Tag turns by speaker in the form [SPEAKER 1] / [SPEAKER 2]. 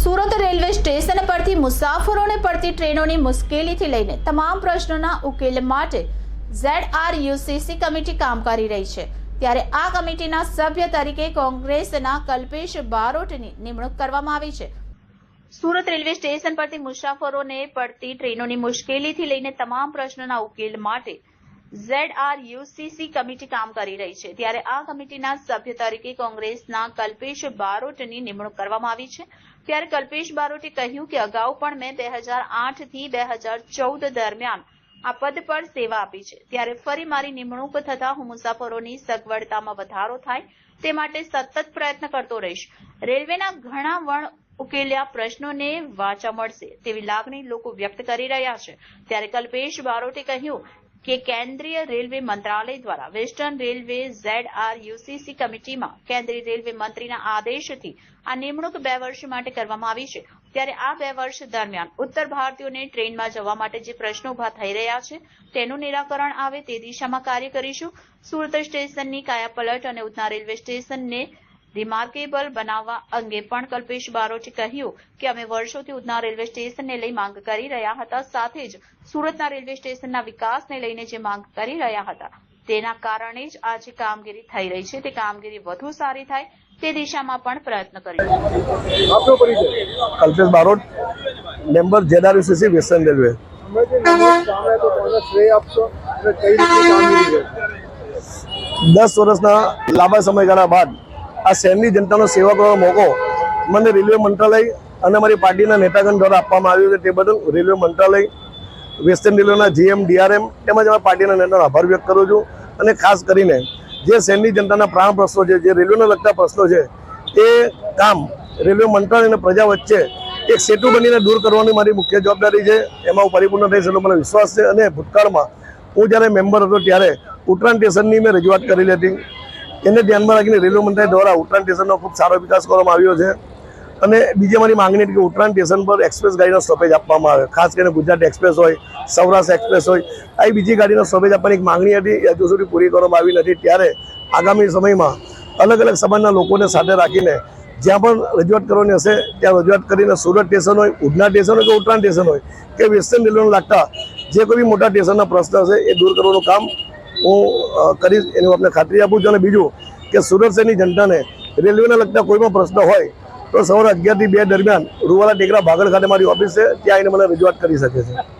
[SPEAKER 1] Surat railway station પરથી મુસાફરોને પડતી ટ્રેનોની મુશ્કેલીથી લઈને તમામ પ્રશ્નોના ઉકેલ માટે ઝેડ આર યુસીસી કમિટી કામ કરી રહી છે. ત્યારે આ કમિટીના સભ્ય તરીકે કોંગ્રેસના કલ્પેશ બારોટની નિમણૂક કરવામાં આવી છે. સુરત રેલવે સ્ટેશન પરથી મુસાફરોને પડતી ટ્રેનોની મુશ્કેલીથી લઈને તમામ પ્રશ્નોના ઉકેલ માટે ઝેડ આર યુસીસી કમિટી કામ કરી રહી છે. ત્યારે આ કમિટીના સભ્ય તરીકે કોંગ્રેસના કલ્પેશ બારોટની નિમણૂક કરવામાં આવી છે. ત્યારે કલ્પેશ બારોટે કહ્યું કે અગાઉ પણ મેં બે હજાર આઠથી બે હજાર ચૌદ દરમિયાન આ પદ પર સેવા આપી છે. ત્યારે ફરી મારી નિમણૂક થતાં હું મુસાફરોની સગવડતામાં વધારો થાય તે માટે સતત પ્રયત્ન કરતો રહીશ. રેલવેના ઘણા વણ ઉકેલ્યા પ્રશ્નોને વાચા મળશે તેવી લાગણી લોકો વ્યક્ત કરી રહ્યા છે. ત્યારે કલ્પેશ બારોટે કહ્યું કે કેન્દ્રીય રેલવે મંત્રાલય દ્વારા western railway, Z R UCC કમિટીમાં કેન્દ્રીય રેલવે મંત્રીના આદેશથી આ નિમણૂક બે વર્ષ માટે કરવામાં આવી છે. ત્યારે આ બે વર્ષ દરમિયાન ઉત્તર ભારતીયોને ટ્રેનમાં જવા માટે જે પ્રશ્નો ઊભા થઈ રહ્યા છે, તેનું નિરાકરણ આવે તે દિશામાં કાર્ય કરીશું. સુરત સ્ટેશનની કાયાપલટ અને ઉધના રેલવે સ્ટેશનને રિમાર્કેબલ બનાવવા અંગે પણ કલ્પેશ બારોટે કહ્યું કે અમે વર્ષોથી ઉધના રેલવે સ્ટેશનને લઈ માંગ કરી રહ્યા હતા, સાથે જ સુરતના રેલવે સ્ટેશનના વિકાસને લઈને જે માંગ કરી રહ્યા હતા, તેના કારણે જ આ જે કામગીરી થઈ રહી છે, તે કામગીરી વધુ સારી થાય તે દિશામાં પણ પ્રયત્ન
[SPEAKER 2] છે
[SPEAKER 3] દસ વર્ષના લાંબા સમયગાળા બાદ આ શહેરની જનતાનો સેવા કરવાનો મોકો મને રેલવે મંત્રાલય અને મારી પાર્ટીના નેતાગણ દ્વારા આપવામાં આવ્યો છે તે બદલ રેલવે મંત્રાલય, વેસ્ટર્ન રેલવેના જીએમ, ડીઆરએમ તેમજ અમારા પાર્ટીના નેતાનો આભાર વ્યક્ત કરું છું અને ખાસ કરીને જે શહેરની જનતાના પ્રાણ પ્રશ્નો છે, જે રેલવેને લગતા પ્રશ્નો છે, એ કામ રેલવે મંત્રાલય અને પ્રજા વચ્ચે એક સેતુ બનીને દૂર કરવાની મારી મુખ્ય જવાબદારી છે. એમાં હું પરિપૂર્ણ થઈશ એનો મને વિશ્વાસ છે અને ભૂતકાળમાં હું જ્યારે મેમ્બર હતો ત્યારે ઉત્તરાયણ સ્ટેશનની મેં રજૂઆત કરેલી હતી. એને ધ્યાનમાં રાખીને રેલવે મંત્રાલય દ્વારા ઉત્તરાયણ સ્ટેશનનો ખૂબ સારો વિકાસ કરવામાં આવ્યો છે. અને બીજી મારી માંગણી કે ઉત્તરાયણ સ્ટેશન પર એક્સપ્રેસ ગાડીનો સ્ટોપેજ આપવામાં આવે. ખાસ કરીને ગુજરાત એક્સપ્રેસ હોય, સૌરાષ્ટ્ર એક્સપ્રેસ હોય, આવી બીજી ગાડીનો સ્ટોપેજ આપવાની એક માંગણી હતી હજુ સુધી પૂરી કરવામાં આવી નથી. ત્યારે આગામી સમયમાં અલગ અલગ સમાજના લોકોને સાથે રાખીને જ્યાં પણ રજૂઆત કરવાની હશે, ત્યાં રજૂઆત કરીને સુરત સ્ટેશન હોય, ઉધના સ્ટેશન હોય કે ઉત્તરાયણ સ્ટેશન હોય, કે વેસ્ટર્ન રેલવેને લાગતા જે કોઈ મોટા સ્ટેશનના પ્રશ્ન હશે, એ દૂર કરવાનું કામ હું કરીશ એની આપને ખાતરી આપું છું અને બીજું કે સુરત શહેરની જનતાને રેલવેને લગતા કોઈ પણ પ્રશ્ન હોય તો સવારે અગિયારથી બે દરમિયાન રૂવાલા ટેકરા ભાગળ ખાતે મારી ઓફિસ છે, ત્યાં આવીને મને રજૂઆત કરી શકે છે.